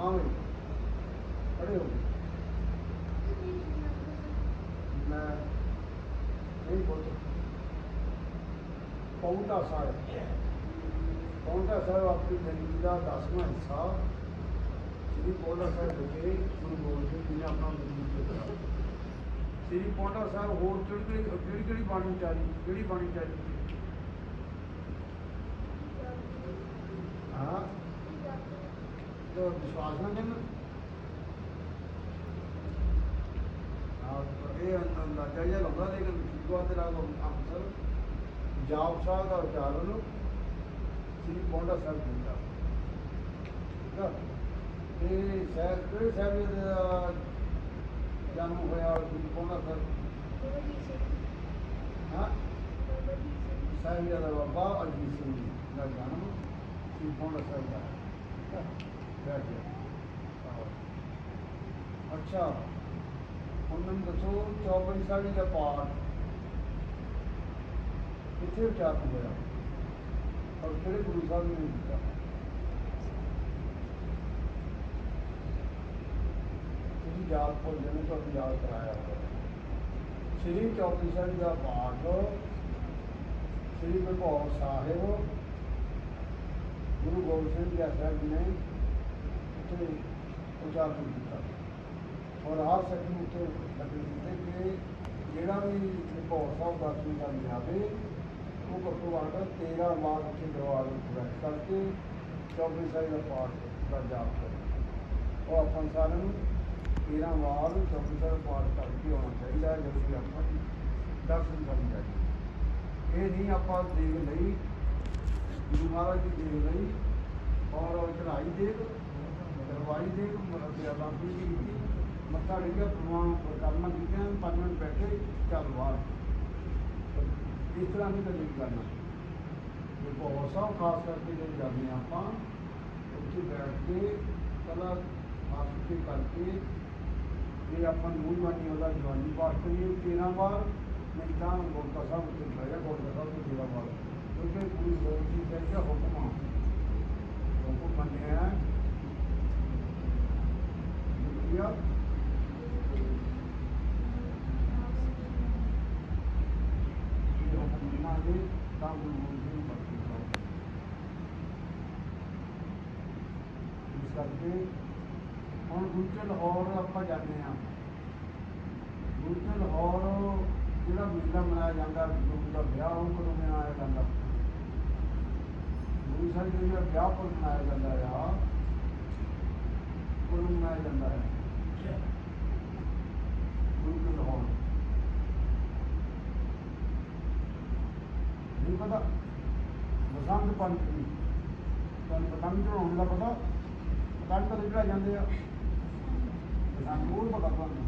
ਹਾਂ। ਵੀ ਖੜੇ ਹੋ। ਮੈਂ ਨਹੀਂ ਬੋਲ ਪੌਂਟਾ ਸਾਹਿਬ। ਪੌਂਟਾ ਸਾਹਿਬ ਆਪਣੀ ਜ਼ਿੰਦਗੀ ਦਾ ਦਸਵਾਂ ਹਿੱਸਾ। ਸ੍ਰੀ ਪੌਂਟਾ ਸਾਹਿਬ ਵਿਖੇ ਗੁਰੂ ਗੋਬਿੰਦ ਸਿੰਘ ਜੀ ਨੇ ਆਪਣਾ ਮਜੀਦ ਕੀਤਾ ਸ੍ਰੀ ਪੌਂਟਾ ਸਾਹਿਬ ਹੋਰ ਕਿਹੜੀ ਕਿਹੜੀ ਕਿਹੜੀ ਕਿਹੜੀ ਬਾਣੀ ਚਾਰੀ ਕਿਹੜੀ ਬਾਣੀ ਚਾਰੀ? ਹਾਂ। ਵਿਸ਼ਵਾਸ ਨਾ ਕਰਨ ਆਪ ਇਹ ਅੰਦਾਜ਼ਾ ਜਿਹਾ ਲਾਉਂਦਾ ਲੇਕਿਨ ਵਿਸ਼ਵਾਸ ਦੇ ਨਾਲ ਅਫਸਰ ਜਾਪ ਸਾਹਿਬ ਦਾ ਉਚਾਰਨ ਸ੍ਰੀ ਪੌਂਡਾ ਸਾਹਿਬ ਕੀਤਾ ਠੀਕ ਆ ਇਹ ਸਾਹਿਬ ਸਾਹਿਬ ਦਾ ਜਨਮ ਹੋਇਆ ਸ੍ਰੀ ਪੌਂਡਾ ਸਾਹਿਬ ਹਾਂ ਸਾਹਿਬ ਦਾ ਬਾਬਾ ਅਜੀਤ ਸਿੰਘ ਜੀ ਦਾ ਜਨਮ ਸ੍ਰੀ ਪੌਂਡਾ ਸਾਹਿਬ ਦਾ ਠੀਕ ਆ ਬੈਠ ਗਿਆ ਆਹੋ। ਅੱਛਾ ਹੁਣ ਮੈਨੂੰ ਦੱਸੋ ਚੌਪਈ ਸਾਹਿਬ ਦਾ ਪਾਠ ਕਿੱਥੇ ਉਚਾਰਨ ਹੋਇਆ ਔਰ ਕਿਹੜੇ ਗੁਰੂ ਸਾਹਿਬ ਨੇ ਕੀਤਾ ਤੁਸੀਂ ਯਾਦ ਭੁੱਲ ਜਾਣੇ ਤੁਹਾਨੂੰ ਯਾਦ ਕਰਾਇਆ ਹੋਇਆ ਸ੍ਰੀ ਚੌਪਈ ਸਾਹਿਬ ਦਾ ਪਾਠ ਸ੍ਰੀ ਗੁਰੂ ਗੋਬਿੰਦ ਸਾਹਿਬ ਗੁਰੂ ਉੱਥੇ ਉਚਾਰਨ ਕੀਤਾ। ਔਰ ਹਰ ਸੱਜਣ ਉੱਤੇ ਲੱਗੇ ਦਿੱਤੇ ਕਿ ਜਿਹੜਾ ਵੀ ਭੋਰ ਸਾਹਿਬ ਦਰਸ਼ਨ ਕਰਨ ਜਾਵੇ ਉਹ ਘੱਟੋ ਘੱਟ 13 ਵਾਰ ਉੱਥੇ ਦਰਬਾਰ ਵਿੱਚ ਬੈਠ ਕਰਕੇ ਚੌਬੀ ਸਾਹਿਬ ਦਾ ਪਾਠ ਦਾ ਜਾਪ ਕਰੇ। ਉਹ ਆਪਾਂ ਸਾਰਿਆਂ ਨੂੰ 13 ਵਾਰ ਚੌਬੀ ਸਾਹਿਬ ਪਾਠ ਕਰਕੇ ਆਉਣਾ ਚਾਹੀਦਾ ਹੈ, ਜਦੋਂ ਵੀ ਆਪਾਂ ਦਰਸ਼ਨ ਕਰਨ ਜਾਈਏ। ਇਹ ਨਹੀਂ ਆਪਾਂ ਦੇਖ ਲਈ, ਗੁਰੂ ਮਹਾਰਾਜ ਦੀ ਦੇਖ ਲਈ ਔਰ ਚੜਾਈ ਦੇਵ ਦਰਬਾਰੀ ਦੇ ਮਰਤਿਆਲਾ ਦੀ ਮੱਥਾ ਟੇਕਿਆ ਪ੍ਰਮਾਣ ਕਰਨਾ ਕੀਤਿਆਂ ਪੰਜ ਮਿੰਟ ਬੈਠੇ, ਚੱਲ ਬਾਹਰ। ਇਸ ਤਰ੍ਹਾਂ ਨਹੀਂ ਕਦੇ ਵੀ ਕਰਨਾ ਜੇ ਬਹੁਤ ਸਭ ਖਾਸ ਕਰਕੇ ਜੇ ਜਾਂਦੇ ਹਾਂ ਆਪਾਂ, ਉੱਥੇ ਬੈਠ ਕੇ ਕਲਾ ਮਾਸਕੇ ਕਰਕੇ ਜੇ ਆਪਾਂ ਨੂੰ ਬਾਣੀ ਉਹਦਾ ਜਵਾਨੀ ਪਾਠ ਕਰੀਏ 13 ਵਾਰ ਨਹੀਂ ਤਾਂ ਗੋਲਕਾ ਸਾਹਿਬ ਉੱਤੇ ਬਹਿ ਗੋਲਕਾ ਸਾਹਿਬ ਤੋਂ 13 ਵਾਰ। ਕਿਉਂਕਿ ਪੂਰੀ ਹੋਰ ਚੀਜ਼ ਹੈ ਹੁਕਮ ਆ ਹੁਕਮ ਮੰਨਿਆ ਯਾ ਇਹ ਤਾਂ ਗੁਰੂ ਗੋਬਿੰਦ ਸਿੰਘ ਬਖਸ਼ੀ ਇਸ ਕਰਕੇ ਹੁਣ ਦੂਜੇ ਲਾਹੌਰ ਆਪਾਂ ਜਾਂਦੇ ਹਾਂ। ਦੂਜੇ ਲਾਹੌਰ ਜਿਹੜਾ ਮੇਲਾ ਮਨਾਇਆ ਜਾਂਦਾ ਗੁਰੂ ਦਾ ਵਿਆਹ ਉਹ ਕਦੋਂ ਮਨਾਇਆ ਜਾਂਦਾ? ਗੁਰੂ ਸਾਹਿਬ ਜੀ ਦਾ ਵਿਆਹ ਕਦੋਂ ਮਨਾਇਆ ਜਾਂਦਾ ਆ? ਕਦੋਂ ਮਨਾਇਆ ਜਾਂਦਾ ਹੈ ਗੁਰੂ ਕੇ ਲਾਹੌਰ ਨਹੀਂ ਪਤਾ ਬਸੰਤ ਪੰਚਮੀ ਤੁਹਾਨੂੰ ਪਤੰਗ ਚੜਾਉਣ ਦਾ ਪਤਾ। ਪਤੰਗ ਕਦੋਂ ਚੜਾ ਜਾਂਦੇ ਆ। ਬਸੰਤ ਨੂੰ ਪਤਾ ਤੁਹਾਨੂੰ।